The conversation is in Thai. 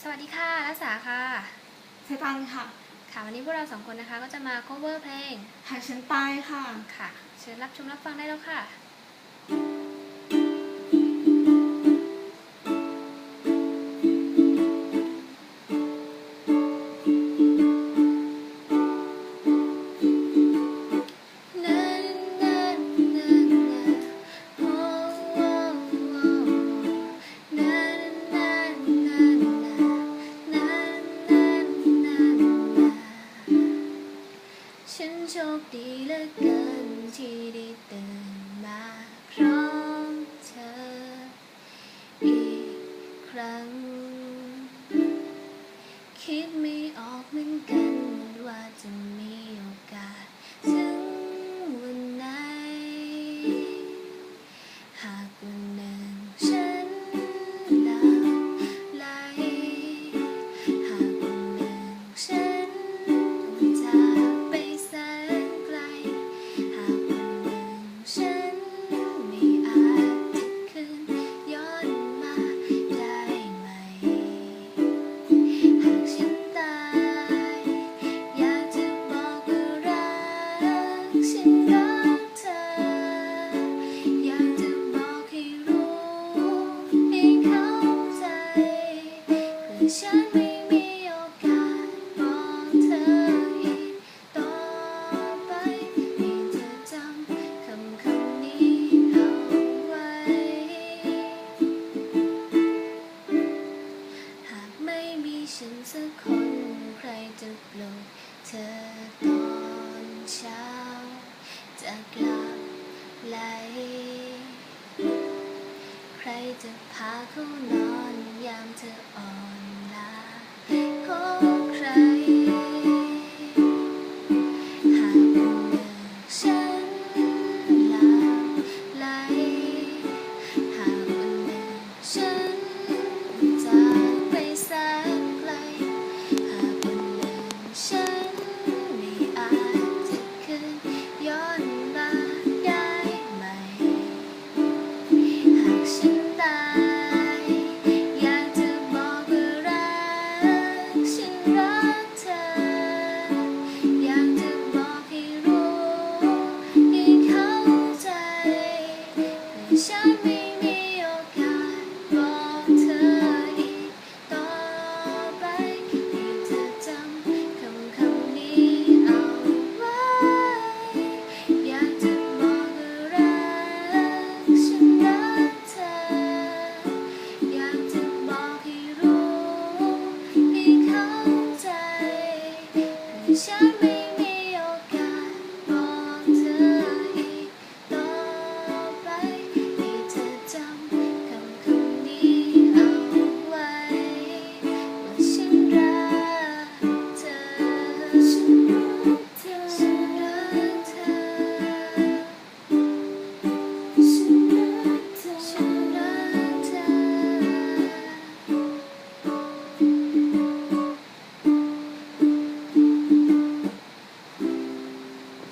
สวัสดีค่ะรักษาค่ะเซตันค่ะ ค่ะ วันนี้พวกเราสองคนนะคะก็จะมา cover เพลงหากฉันตายค่ะ ค่ะ เชิญรับชมรับฟังได้แล้วค่ะ โชคดีเหลือเกินที่ได้ตื่นมาพร้อมเธอ อีกครั้ง คิดไม่ออกเหมือนกันว่าจะมีโอกาส Yeah. ใครจะพาเขานอนยามเธออ่อน shine.